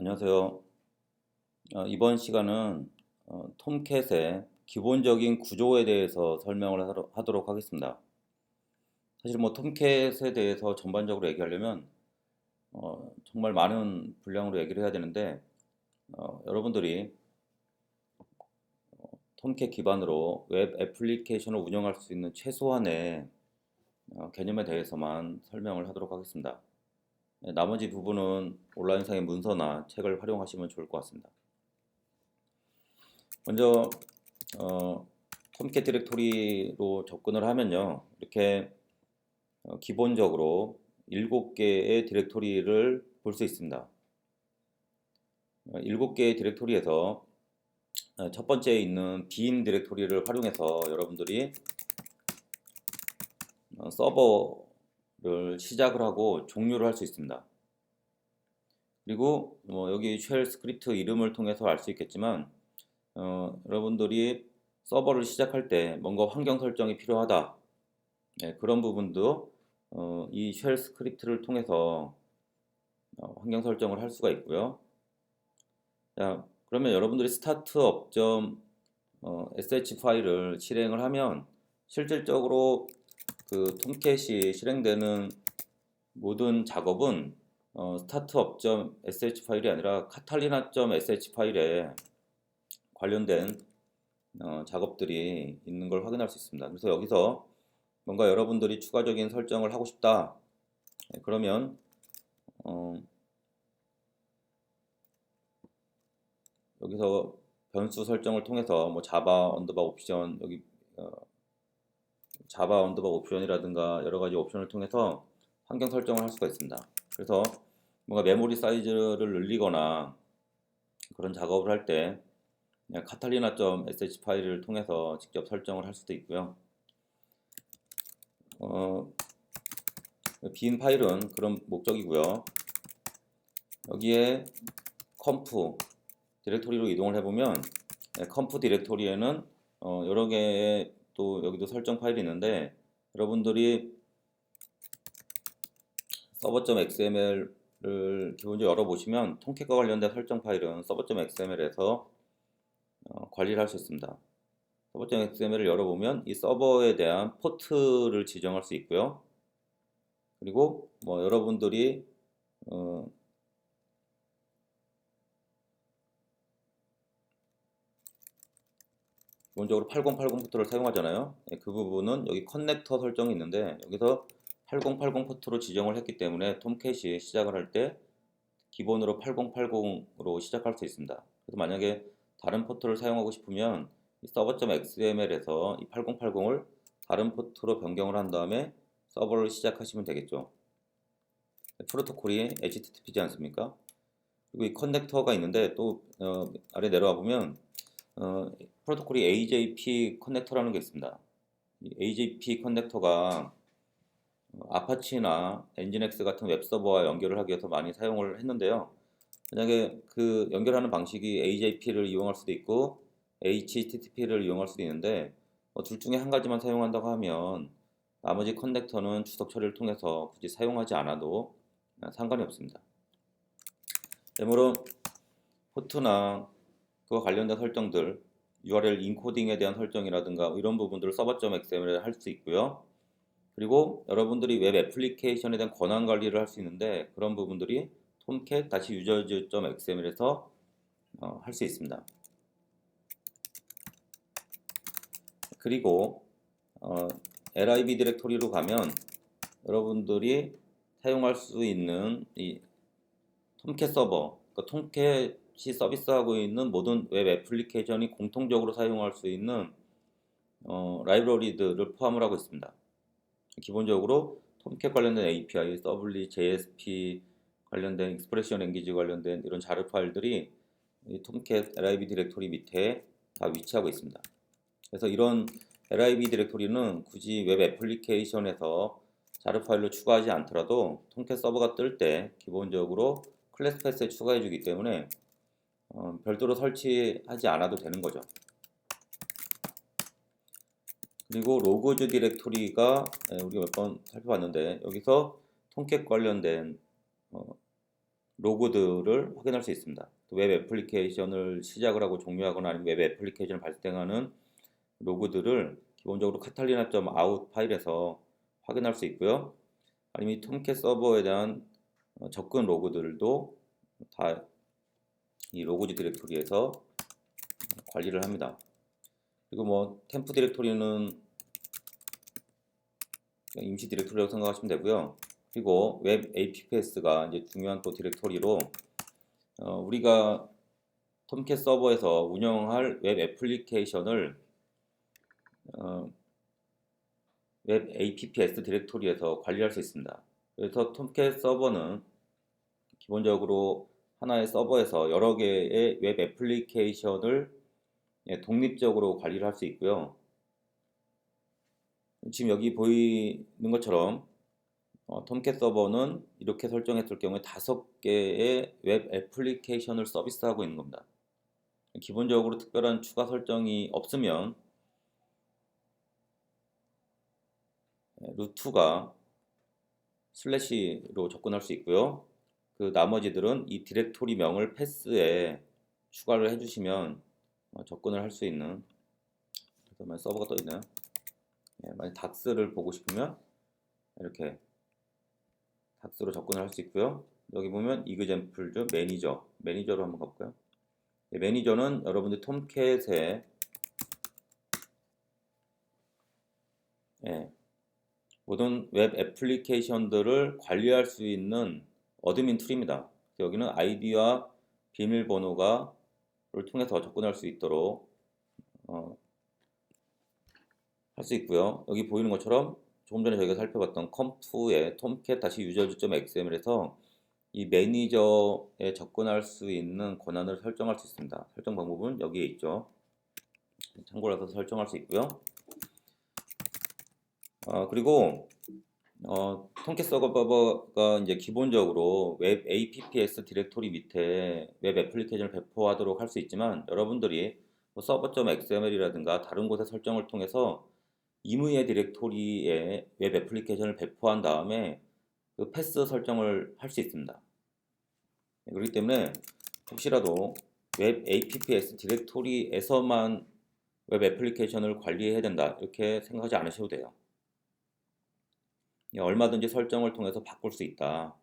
안녕하세요. 어, 이번 시간은 어, 톰캣의 기본적인 구조에 대해서 설명을 하러- 하도록 하겠습니다. 사실 뭐 톰캣에 대해서 전반적으로 얘기하려면 어, 정말 많은 분량으로 얘기를 해야 되는데 어, 여러분들이 어, 톰캣 기반으로 웹 애플리케이션을 운영할 수 있는 최소한의 어, 개념에 대해서만 설명을 하도록 하겠습니다. 네, 나머지 부분은 온라인상의 문서나 책을 활용하시면 좋을 것 같습니다. 먼저 어, 톰캣 디렉토리로 접근을 하면요. 이렇게 어, 기본적으로 7개의 디렉토리를 볼 수 있습니다. 어, 7개의 디렉토리에서 어, 첫 번째에 있는 빈 디렉토리를 활용해서 여러분들이 어, 서버 를 시작을 하고 종료를 할 수 있습니다. 그리고 뭐 여기 쉘 스크립트 이름을 통해서 알 수 있겠지만 어, 여러분들이 서버를 시작할 때 뭔가 환경 설정이 필요하다. 네, 그런 부분도 어, 이쉘 스크립트를 통해서 어, 환경 설정을 할 수가 있고요. 자, 그러면 여러분들이 스타트업.sh 파일을 실행을 하면 실질적으로 그 톰캣이 실행되는 모든 작업은 어, startup.sh 파일이 아니라 카탈리나.sh 파일에 관련된 어, 작업들이 있는 걸 확인할 수 있습니다. 그래서 여기서 뭔가 여러분들이 추가적인 설정을 하고 싶다. 네, 그러면 어, 여기서 변수 설정을 통해서 뭐 자바 언더바 옵션 여기 어, 자바 언더바 옵션이라든가 여러 가지 옵션을 통해서 환경 설정을 할 수가 있습니다. 그래서 뭔가 메모리 사이즈를 늘리거나 그런 작업을 할 때 카탈리나.sh 파일을 통해서 직접 설정을 할 수도 있고요. 어, 빈 파일은 그런 목적이고요. 여기에 컴프 디렉토리로 이동을 해보면 네, 컴프 디렉토리에는 어, 여러 개의 또 여기도 설정 파일이 있는데 여러분들이 서버.xml을 기본적으로 열어보시면 통캣과 관련된 설정 파일은 서버.xml에서 어, 관리를 할 수 있습니다. 서버.xml을 열어보면 이 서버에 대한 포트를 지정할 수 있고요. 그리고 뭐 여러분들이 어, 기본적으로 8080 포트를 사용하잖아요. 예, 그 부분은 여기 커넥터 설정이 있는데 여기서 8080 포트로 지정을 했기 때문에 톰캣이 시작을 할 때 기본으로 8080으로 시작할 수 있습니다. 그래서 만약에 다른 포트를 사용하고 싶으면 서버.xml에서 이 8080을 다른 포트로 변경을 한 다음에 서버를 시작하시면 되겠죠. 프로토콜이 HTTP지 않습니까? 그리고 이 커넥터가 있는데 또 어, 아래 내려와 보면 어, 프로토콜이 AJP 커넥터라는 게 있습니다. 이 AJP 커넥터가 어, 아파치나 엔진엑스 같은 웹서버와 연결을 하기 위해서 많이 사용을 했는데요. 만약에 그 연결하는 방식이 AJP를 이용할 수도 있고 HTTP를 이용할 수도 있는데 뭐 둘 중에 한 가지만 사용한다고 하면 나머지 커넥터는 주석 처리를 통해서 굳이 사용하지 않아도 상관이 없습니다. 되므로 포트나 그와 관련된 설정들 URL 인코딩에 대한 설정이라든가 이런 부분들을 서버.xml에 할 수 있고요. 그리고 여러분들이 웹 애플리케이션에 대한 권한 관리를 할 수 있는데 그런 부분들이 톰캣 다시 유저즈.xml에서 어, 할수 있습니다. 그리고 어, lib 디렉토리로 가면 여러분들이 사용할 수 있는 이 톰캣 서버, 그러니까 톰캣 이 서비스하고 있는 모든 웹 애플리케이션이 공통적으로 사용할 수 있는 어, 라이브러리들을 포함을 하고 있습니다. 기본적으로 톰캣 관련된 API, 서블리, JSP 관련된 익스프레션 랭귀지 관련된 이런 자료 파일들이 이 톰캣 lib 디렉토리 밑에 다 위치하고 있습니다. 그래서 이런 lib 디렉토리는 굳이 웹 애플리케이션에서 자료 파일로 추가하지 않더라도 톰캣 서버가 뜰 때 기본적으로 클래스 패스에 추가해 주기 때문에 어, 별도로 설치하지 않아도 되는 거죠. 그리고 로그즈 디렉토리가 예, 우리가 몇 번 살펴봤는데 여기서 톰캣 관련된 어, 로그들을 확인할 수 있습니다. 웹 애플리케이션을 시작을 하고 종료하거나 아니면 웹 애플리케이션을 발생하는 로그들을 기본적으로 카탈리나.out 파일에서 확인할 수 있고요. 아니면 이 톰캣 서버에 대한 어, 접근 로그들도 다 이 로그지 디렉토리에서 관리를 합니다. 그리고 뭐 템프 디렉토리는 임시 디렉토리라고 생각하시면 되고요. 그리고 웹 APPS가 이제 중요한 또 디렉토리로 어, 우리가 톰캣 서버에서 운영할 웹 애플리케이션을 어, 웹 APPS 디렉토리에서 관리할 수 있습니다. 그래서 톰캣 서버는 기본적으로 하나의 서버에서 여러 개의 웹 애플리케이션을 예, 독립적으로 관리를 할 수 있고요. 지금 여기 보이는 것처럼 어, 톰캣 서버는 이렇게 설정했을 경우에 다섯 개의 웹 애플리케이션을 서비스하고 있는 겁니다. 기본적으로 특별한 추가 설정이 없으면 예, 루트가 슬래시로 접근할 수 있고요. 그 나머지들은 이 디렉토리 명을 패스에 추가를 해주시면 어, 접근을 할 수 있는 그러면 서버가 떠 있나요? 예, 만약 닥스를 보고 싶으면 이렇게 닥스로 접근을 할 수 있고요. 여기 보면 이그젠플즈 매니저 매니저로 한번 가볼까요? 예, 매니저는 여러분들 톰캣의 예, 모든 웹 애플리케이션들을 관리할 수 있는 어드민 툴입니다. 여기는 아이디와 비밀번호가를 통해서 접근할 수 있도록 어, 할 수 있고요. 여기 보이는 것처럼 조금 전에 저희가 살펴봤던 컴프의 tomcat-user.xml에서 이 매니저에 접근할 수 있는 권한을 설정할 수 있습니다. 설정 방법은 여기에 있죠. 참고로 해서 설정할 수 있고요. 어, 그리고 어, 톰캣 서버가 이제 기본적으로 웹 APPS 디렉토리 밑에 웹 애플리케이션을 배포하도록 할 수 있지만 여러분들이 뭐 서버.xml이라든가 다른 곳의 설정을 통해서 임의의 디렉토리에 웹 애플리케이션을 배포한 다음에 그 패스 설정을 할 수 있습니다. 네, 그렇기 때문에 혹시라도 웹 APPS 디렉토리에서만 웹 애플리케이션을 관리해야 된다 이렇게 생각하지 않으셔도 돼요. 예, 얼마든지 설정을 통해서 바꿀 수 있다.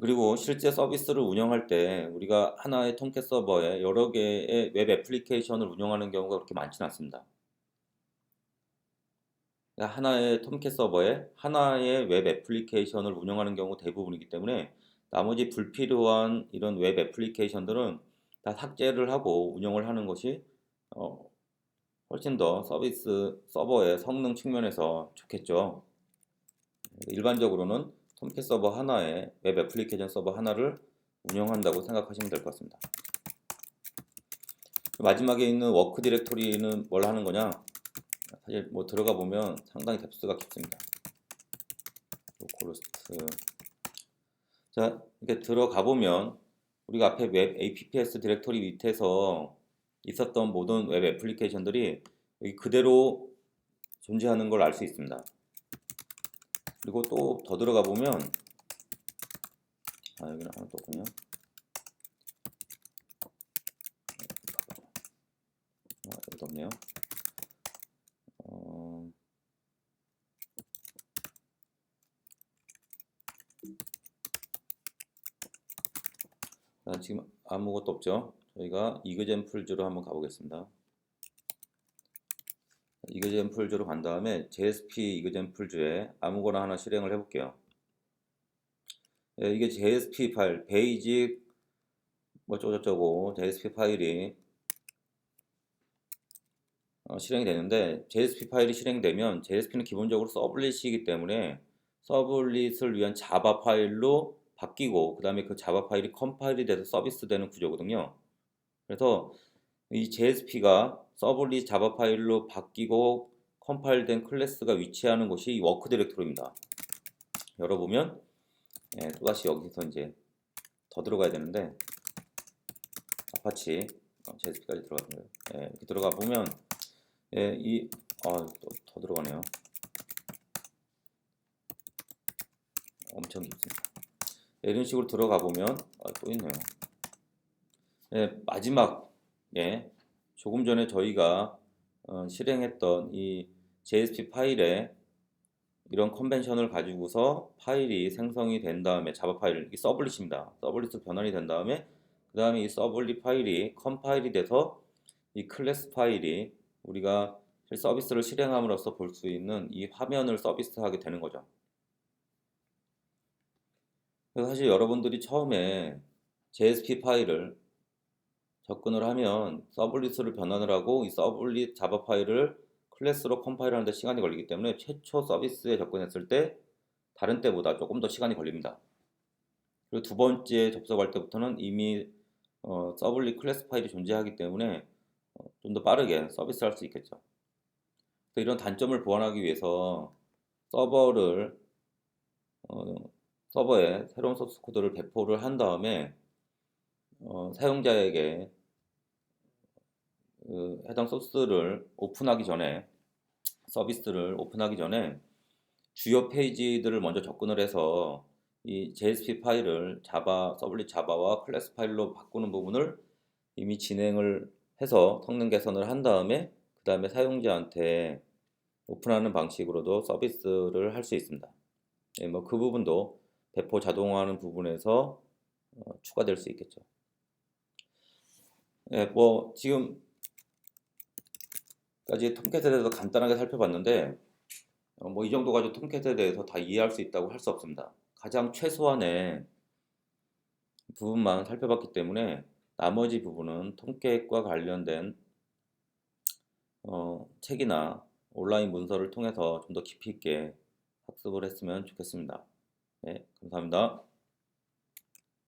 그리고 실제 서비스를 운영할 때 우리가 하나의 톰캣 서버에 여러 개의 웹 애플리케이션을 운영하는 경우가 그렇게 많지는 않습니다. 그러니까 하나의 톰캣 서버에 하나의 웹 애플리케이션을 운영하는 경우 대부분이기 때문에 나머지 불필요한 이런 웹 애플리케이션들은 다 삭제를 하고 운영을 하는 것이 어, 훨씬 더 서비스 서버의 성능 측면에서 좋겠죠. 일반적으로는 톰캣 서버 하나에 웹 애플리케이션 서버 하나를 운영한다고 생각하시면 될 것 같습니다. 마지막에 있는 워크 디렉토리는 뭘 하는 거냐? 사실 뭐 들어가 보면 상당히 뎁스가 깊습니다. 로컬호스트 자 이렇게 들어가 보면 우리가 앞에 웹 APPS 디렉토리 밑에서 있었던 모든 웹 애플리케이션들이 여기 그대로 존재하는 걸 알 수 있습니다. 그리고 또 더 들어가 보면 아 여기는 하나 또 없군요. 아, 여기도 없네요. 어... 자, 지금 아무것도 없죠. 저희가 이그젠플즈로 한번 가보겠습니다. 이그젠플즈로 간 다음에 JSP 이그젠플즈에 아무거나 하나 실행을 해볼게요. 예, 이게 JSP 파일, 베이직 뭐 어쩌고저쩌고 JSP 파일이 어, 실행이 되는데 JSP 파일이 실행되면 JSP는 기본적으로 서블릿이기 때문에 서블릿을 위한 자바 파일로 바뀌고 그 다음에 그 자바 파일이 컴파일이 돼서 서비스되는 구조거든요. 그래서 이 JSP가 서블릿 자바 파일로 바뀌고 컴파일된 클래스가 위치하는 곳이 이 워크 디렉토리입니다. 열어보면 예, 또다시 여기서 이제 더 들어가야 되는데 아파치 어, JSP까지 들어가는 거예요. 예, 이렇게 들어가 보면 예, 이 아, 또 더 들어가네요. 엄청 깊습니다. 네, 이런 식으로 들어가 보면 아, 또 있네요. 네, 마지막에 조금 전에 저희가 어, 실행했던 이 JSP 파일에 이런 컨벤션을 가지고서 파일이 생성이 된 다음에 자바 파일, 이 서블릿입니다. 서블릿으로 변환이 된 다음에 그 다음에 이 서블릿 파일이 컴파일이 돼서 이 클래스 파일이 우리가 서비스를 실행함으로써 볼 수 있는 이 화면을 서비스하게 되는 거죠. 사실 여러분들이 처음에 JSP 파일을 접근을 하면 서블릿으로 변환을 하고 이 서블릿 자바 파일을 클래스로 컴파일하는데 시간이 걸리기 때문에 최초 서비스에 접근했을 때 다른 때보다 조금 더 시간이 걸립니다. 그리고 두 번째 접속할 때부터는 이미 어, 서블릿 클래스 파일이 존재하기 때문에 어, 좀더 빠르게 서비스할 수 있겠죠. 이런 단점을 보완하기 위해서 서버를 어, 서버에 새로운 소스 코드를 배포를 한 다음에 어, 사용자에게 그 해당 소스를 오픈하기 전에 서비스를 오픈하기 전에 주요 페이지들을 먼저 접근을 해서 이 JSP 파일을 자바 서블릿 자바와 클래스 파일로 바꾸는 부분을 이미 진행을 해서 성능 개선을 한 다음에 그 다음에 사용자한테 오픈하는 방식으로도 서비스를 할 수 있습니다. 예, 뭐그 부분도 배포 자동화하는 부분에서 어, 추가될 수 있겠죠. 예, 뭐 지금 까지 톰캣에 대해서 간단하게 살펴봤는데 어, 뭐이 정도 가지고 톰캣에 대해서 다 이해할 수 있다고 할 수 없습니다. 가장 최소한의 부분만 살펴봤기 때문에 나머지 부분은 톰캣과 관련된 어, 책이나 온라인 문서를 통해서 좀 더 깊이 있게 학습을 했으면 좋겠습니다. 네, 감사합니다.